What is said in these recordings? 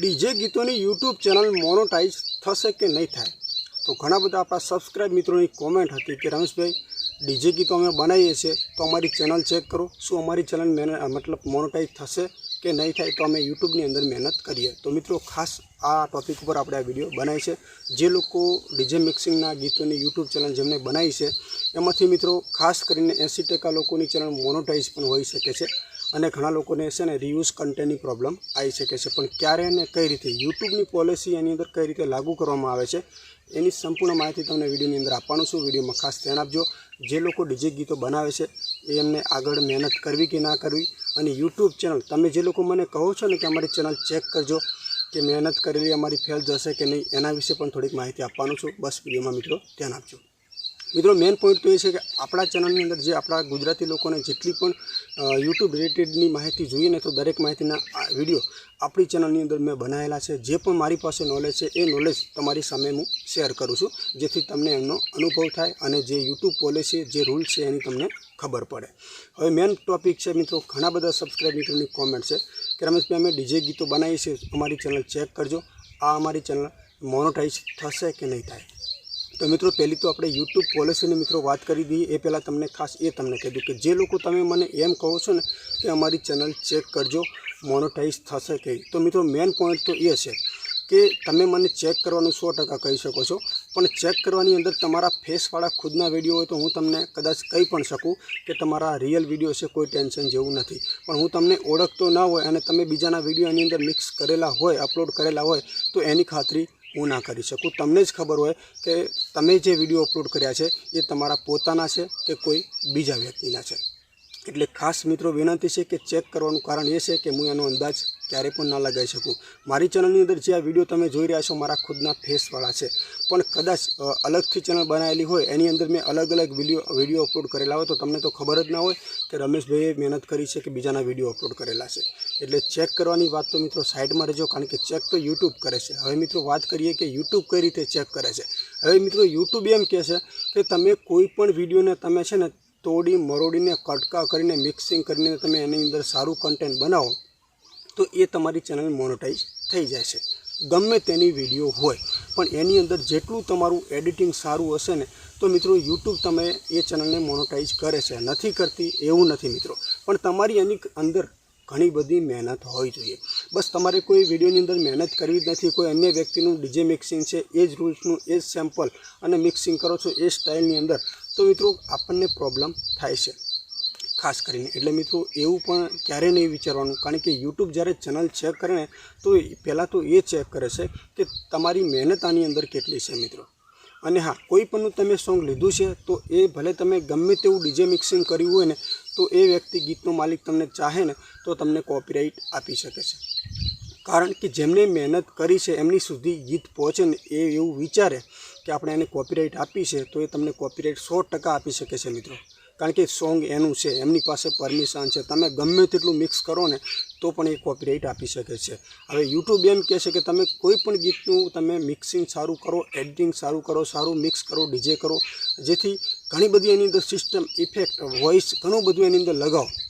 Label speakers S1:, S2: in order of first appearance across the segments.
S1: DJ ગીતોની YouTube channel monetise થશે કે નહીં થાય? તો ઘણા બધા આપણા સબસ્ક્રાઈબ મિત્રોની કોમેન્ટ હતી કે રમેશભાઈ, ડીજે ગીતો અમે બનાવીએ છીએ, તો અમારી ચેનલ ચેક કરો. શું અમારી ચેનલ મતલબ મોનોટાઈઝ થશે કે નહીં થાય તો અમે યુટ્યુબની અંદર મહેનત કરીએ. તો મિત્રો, ખાસ આ ટોપિક ઉપર આપણે આ વીડિયો બનાવી છે જે લોકો ડીજે મિક્સિંગના ગીતોની યુટ્યુબ ચેનલ જેમને બનાવી છે, એમાંથી મિત્રો ખાસ કરીને એંસી ટકા લોકોની ચેનલ મોનોટાઈઝ પણ હોઈ શકે છે. અને ઘણા લોકોને છે ને રિયુઝ કન્ટેન્ટની પ્રોબ્લેમ આવી શકે છે. પણ ક્યારે અને કઈ રીતે યુટ્યુબની પોલિસી એની અંદર કઈ રીતે લાગુ કરવામાં આવે છે, એની સંપૂર્ણ માહિતી તમને વિડીયોની અંદર આપવાનું છું. વિડીયોમાં ખાસ ધ્યાન આપજો. જે લોકો ડીજે ગીતો બનાવે છે, એ એમને આગળ મહેનત કરવી કે ના કરવી અને યુટ્યુબ ચેનલ તમે જે લોકો મને કહો છો ને કે અમારી ચેનલ ચેક કરજો કે મહેનત કરેલી અમારી ફેલ જશે કે નહીં, એના વિશે પણ થોડીક માહિતી આપવાનું છું. બસ વિડીયોમાં મિત્રો ધ્યાન આપજો. મિત્રો મેઇન પોઈન્ટ તો એ છે કે આપણા ચેનલની અંદર જે આપણા ગુજરાતી લોકોને જેટલી પણ યુટ્યુબ રિલેટેડની માહિતી જોઈએ ને તો દરેક માહિતીના વીડિયો આપણી ચેનલની અંદર મેં બનાવેલા છે. જે પણ મારી પાસે નોલેજ છે, એ નોલેજ તમારી સામે હું શેર કરું છું, જેથી તમને એમનો અનુભવ થાય અને જે યુટ્યુબ પોલિસી જે રૂલ છે એની તમને ખબર પડે. હવે મેઇન ટોપિક છે મિત્રો, ઘણા બધા સબસ્ક્રાઈબ મિત્રોની કોમેન્ટ છે કે રમેશભાઈ અમે ડીજે ગીતો બનાવીએ છીએ, અમારી ચેનલ ચેક કરજો. આ અમારી ચેનલ મોનોટાઈઝ થશે કે નહીં થાય? તો મિત્રો, પહેલી તો આપણે યુટ્યુબ પોલિસીની મિત્રો વાત કરી દઈએ. એ પહેલાં તમને ખાસ એ તમને કીધું કે જે લોકો તમે મને એમ કહો છો ને કે અમારી ચેનલ ચેક કરજો મોનોટાઈઝ થશે કે તો મિત્રો મેઇન પોઈન્ટ તો એ છે કે તમે મને ચેક કરવાનું સો ટકા કહી શકો છો. પણ ચેક કરવાની અંદર તમારા ફેસવાળા ખુદના વીડિયો હોય તો હું તમને કદાચ કહી પણ શકું કે તમારા રિયલ વીડિયો છે, કોઈ ટેન્શન જેવું નથી. પણ હું તમને ઓળખતો ના હોય અને તમે બીજાના વીડિયો એની અંદર મિક્સ કરેલા હોય અપલોડ કરેલા હોય, તો એની ખાતરી હું ના કરી શકું. તમને જ ખબર હોય કે તમે જે વીડિયો અપલોડ કર્યા છે, એ તમારા પોતાના છે કે કોઈ બીજા વ્યક્તિના છે? એટલે ખાસ મિત્રો વિનંતી છે કે ચેક કરવાનું કારણ એ છે કે હું એનો અંદાજ ક્યારે પણ ના લગાવી શકું. મારી ચેનલની અંદર જે આ વીડિયો તમે જોઈ રહ્યા છો મારા ખુદના ફેસવાળા છે. પણ કદાચ અલગથી ચેનલ બનાવેલી હોય, એની અંદર મેં અલગ અલગ વીડિયો વીડિયો અપલોડ કરેલા હોય તો તમને તો ખબર જ ના હોય કે રમેશભાઈએ મહેનત કરી છે કે બીજાના વીડિયો અપલોડ કરેલા છે. એટલે ચેક કરવાની વાત તો મિત્રો સાઈડમાં રહેજો કારણ કે ચેક તો યુટ્યુબ કરે છે. હવે મિત્રો વાત કરીએ કે યુટ્યુબ કઈ રીતે ચેક કરે છે. હવે મિત્રો યુટ્યુબ એમ કહે છે કે તમે કોઈ પણ વિડીયોને તમે છે ને તોડી મરોડીને કટકા કરીને મિક્સિંગ કરીને તમે એની અંદર સારું કન્ટેન્ટ બનાવો, તો એ તમારી ચેનલ મોનોટાઈઝ થઈ જાય છે ગમે તેની વીડિયો હોય, પણ એની અંદર જેટલું તમારું એડિટિંગ સારું હશે ને, તો મિત્રો યુટ્યુબ તમે એ ચેનલને મોનોટાઈઝ કરે છે. નથી કરતી એવું નથી મિત્રો. પણ તમારી એની અંદર ઘણી બધી મહેનત હોવી જોઈએ. બસ તમારે કોઈ વિડીયોની અંદર મહેનત કરવી જ નથી. કોઈ અન્ય વ્યક્તિનું ડીજે મિક્સિંગ છે, એ જ રૂલ્સનું, એ જ સેમ્પલ અને મિક્સિંગ કરો છો, એ સ્ટાઇલની અંદર. તો મિત્રો, આપણને પ્રોબ્લેમ થાય છે. ખાસ કરીને. એટલે મિત્રો, એવું પણ ક્યારેય નહીં વિચારવાનું. કારણ કે યુટ્યુબ જ્યારે ચેનલ ચેક કરે ને, તો પહેલાં તો એ ચેક કરે છે કે તમારી મહેનત આની અંદર કેટલી છે મિત્રો. અને હા, કોઈ પણનું તમે સોંગ લીધું છે, તો એ ભલે તમે ગમે તેવું ડીજે મિક્સિંગ કર્યું હોય ને, તો એ વ્યક્તિ ગીતનો માલિક તમને ચાહે ને, તો તમને કોપીરાઇટ આપી શકે છે. કારણ કે જેમને મહેનત કરી છે, એમની સુધી ગીત પહોંચે ને, એ એવું વિચારે કે આપણે એને કોપીરાઇટ આપી છે, તો એ તમને કોપીરાઇટ સો ટકા આપી શકે છે, મિત્રો. કારણ કે સોંગ એનું છે, એમની પાસે પરમિશન છે. તમે ગમે તેટલું મિક્સ કરો ને તો પણ એ કોપીરાઇટ આપી શકે છે. હવે યુટ્યુબ એમ કહે છે કે તમે કોઈ પણ ગીતનું તમે મિક્સિંગ સારું કરો એડિટિંગ સારું કરો, સારું મિક્સ કરો ડીજે કરો, જેથી ઘણી બધી એની અંદર સિસ્ટમ ઇફેક્ટ વોઇસ ઘણું બધું એની અંદર લગાવો.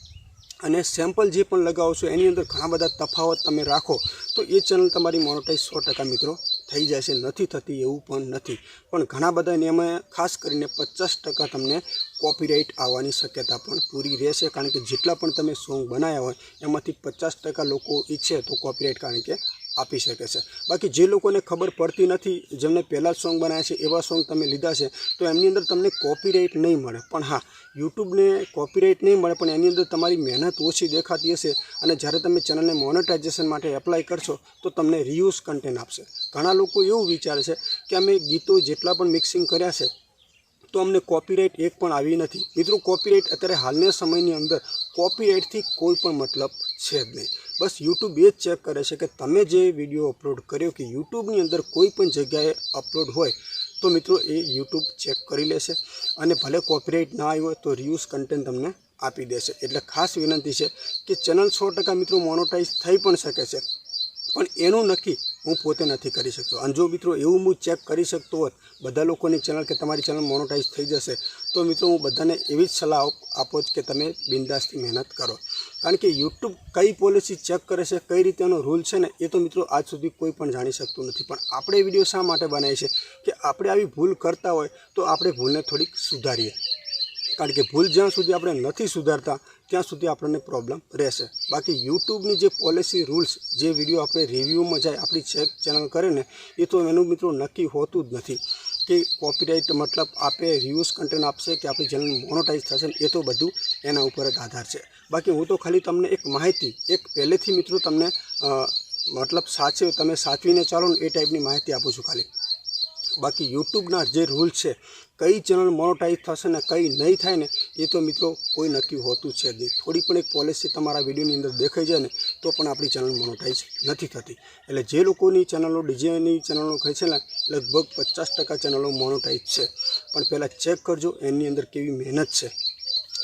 S1: અને સેમ્પલ જે પણ લગાવો છો, એની અંદર ઘણા બધા તફાવત તમે રાખો, તો એ ચેનલ તમારી મોનોટાઈઝ સો ટકા મિત્રો થઈ છે નથી થતી એવું પણ નથી. પણ ઘણા બધા નિયમો ખાસ કરીને પચાસ ટકા તમને કોપીરાઇટ આવવાની શક્યતા પણ પૂરી રહેશે. કારણ કે જેટલા પણ તમે સોંગ બનાવ્યા હોય, એમાંથી પચાસ ટકા લોકો ઈચ્છે તો કોપીરાઇટ કારણ કે આપી શકે છે. બાકી જે લોકોને ખબર પડતી નથી જેમને પહેલાં જ સોંગ બનાવ્યા છે, એવા સોંગ તમે લીધા છે, તો એમની અંદર તમને કોપીરાઇટ નહીં મળે. પણ હા, યુટ્યુબને કોપીરાઇટ નહીં મળે, પણ એની અંદર તમારી મહેનત ઓછી દેખાતી હશે અને જ્યારે તમે ચેનલને મોનેટાઇઝેશન માટે એપ્લાય કરશો, તો તમને રિયુઝ કન્ટેન્ટ આપશે. ઘણા લોકો એવું વિચારે છે કે અમે ગીતો જેટલા પણ મિક્સિંગ કર્યા છે, તો અમને કોપીરાઇટ એક પણ આવી નથી. મિત્રો કોપીરાઇટ અત્યારે હાલના સમયની અંદર કોપીરાઇટથી કોઈ પણ મતલબ છે જ નહીં. બસ યુટ્યુબ એ જ ચેક કરે છે કે તમે જે વીડિયો અપલોડ કર્યો કે યુટ્યુબની અંદર કોઈ પણ જગ્યાએ અપલોડ હોય, તો મિત્રો એ યુટ્યુબ ચેક કરી લેશે અને ભલે કોપીરાઇટ ના આવ્યો તો રિયુઝ કન્ટેન્ટ તમને આપી દેશે. એટલે ખાસ વિનંતી છે કે ચેનલ સો મિત્રો મોનોટાઈઝ થઈ પણ શકે છે. પણ એનું નક્કી હું પોતે નથી કરી શકતો. અને જો મિત્રો એવું હું ચેક કરી શકતો હોત, બધા લોકોની ચેનલ કે તમારી ચેનલ મોનોટાઈઝ થઈ જશે, તો મિત્રો હું બધાને એવી જ સલાહ આપો કે તમે બિંદાસથી મહેનત કરો. કારણ કે યુટ્યુબ કઈ પોલિસી ચેક કરે છે, કઈ રીતે એનો રૂલ છે ને, એ તો મિત્રો આજ સુધી કોઈ પણ જાણી શકતું નથી. પણ આપણે વીડિયો શા માટે બનાવીએ છીએ? કે આપણે આવી ભૂલ કરતા હોય તો આપણે ભૂલને થોડીક સુધારીએ. કારણ કે ભૂલ જ્યાં સુધી આપણે નથી સુધારતા, ત્યાં સુધી આપણને પ્રોબ્લેમ રહેશે. બાકી યુટ્યુબની જે પોલિસી રૂલ્સ જે વીડિયો આપણે રિવ્યૂમાં જાય, આપણી ચેક ચેનલ કરે ને, એ તો એનું મિત્રો નક્કી હોતું જ નથી. કે કોપીરાઇટ મતલબ આપે રિવ્યુઝ કન્ટેન્ટ આપશે કે આપણી ચેનલ મોનોટાઈઝ થશે એ તો બધું એના ઉપર જ આધાર છે. બાકી હું તો ખાલી તમને એક માહિતી, એક પહેલેથી મિત્રો તમને મતલબ સાચવે તમે સાચવીને ચાલો ને એ ટાઈપની માહિતી આપું છું ખાલી. બાકી યુટ્યુબના જે રૂલ છે, કઈ ચેનલ મોનોટાઈઝ થશે ને કઈ નહીં થાય ને, એ તો મિત્રો કોઈ નક્કી હોતું છે નહીં. થોડી પણ એક પોલિસી તમારા વિડીયોની અંદર દેખાઈ જાય ને, તો પણ આપણી ચેનલ મોનોટાઈઝ નથી થતી. એટલે જે લોકોની ચેનલો ડીજેની ચેનલો કહે છે ને, લગભગ પચાસ ટકા ચેનલો મોનોટાઈઝ છે. પણ પહેલાં ચેક કરજો, એની અંદર કેવી મહેનત છે.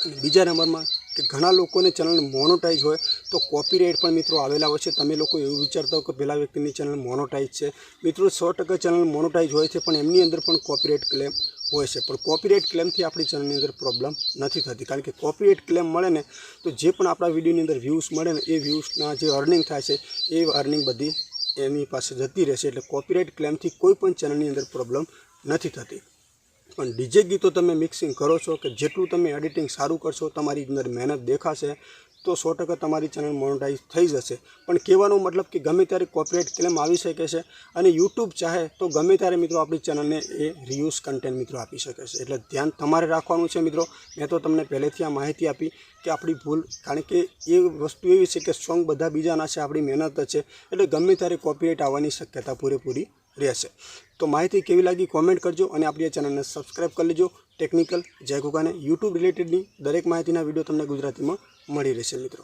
S1: અને બીજા નંબરમાં કે ઘણા લોકોને ચેનલ મોનોટાઈઝ હોય તો કોપીરાઇટ પણ મિત્રો આવેલા હોય છે. તમે લોકો એવું વિચારતા હો કે પેલા વ્યક્તિની ચેનલ મોનોટાઈઝ છે. મિત્રો સો ટકા ચેનલ મોનોટાઈઝ હોય છે પણ એમની અંદર પણ કોપીરાઇટ ક્લેમ હોય છે. પણ કોપીરાઇટ ક્લેમથી આપણી ચેનલની અંદર પ્રોબ્લેમ નથી થતી. કારણ કે કોપીરાઇટ ક્લેમ મળે ને તો જે પણ આપણા વિડીયોની અંદર વ્યૂઝ મળે ને એ વ્યૂઝના જે અર્નિંગ થાય છે, એ અર્નિંગ બધી એની પાસે જતી રહેશે. એટલે કોપીરાઇટ ક્લેમથી કોઈ પણ ચેનલની અંદર પ્રોબ્લેમ નથી થતી. પણ ડીજે ગીતો તમે મિક્સિંગ કરો છો કે જેટલું તમે એડિટિંગ સારું કરશો, તમારી અંદર મહેનત દેખાશે, તો સો ટકા તમારી ચેનલ મોનોટાઈઝ થઈ જશે. પણ કહેવાનો મતલબ કે ગમે ત્યારે કોપીરાઇટ ક્લેમ આવી શકે છે અને યુટ્યુબ ચાહે તો ગમે ત્યારે મિત્રો આપણી ચેનલને એ રિયુઝ કન્ટેન્ટ મિત્રો આપી શકે છે. એટલે ધ્યાન તમારે રાખવાનું છે મિત્રો. મેં તો તમને પહેલેથી આ માહિતી આપી કે આપણી ભૂલ, કારણ કે એ વસ્તુ એવી છે કે સોંગ બધા બીજાના છે, આપણી મહેનત છે. એટલે ગમે ત્યારે કોપીરાઇટ આવવાની શક્યતા પૂરેપૂરી રહેશે. તો માહિતી કેવી લાગી કોમેન્ટ કરજો અને આપણી ચેનલને સબસ્ક્રાઈબ કરી લેજો. ટેકનિકલ જય ગુગાને યુટ્યુબ રિલેટેડની દરેક માહિતીના વીડિયો તમને ગુજરાતીમાં મળી રહેશે મિત્રો.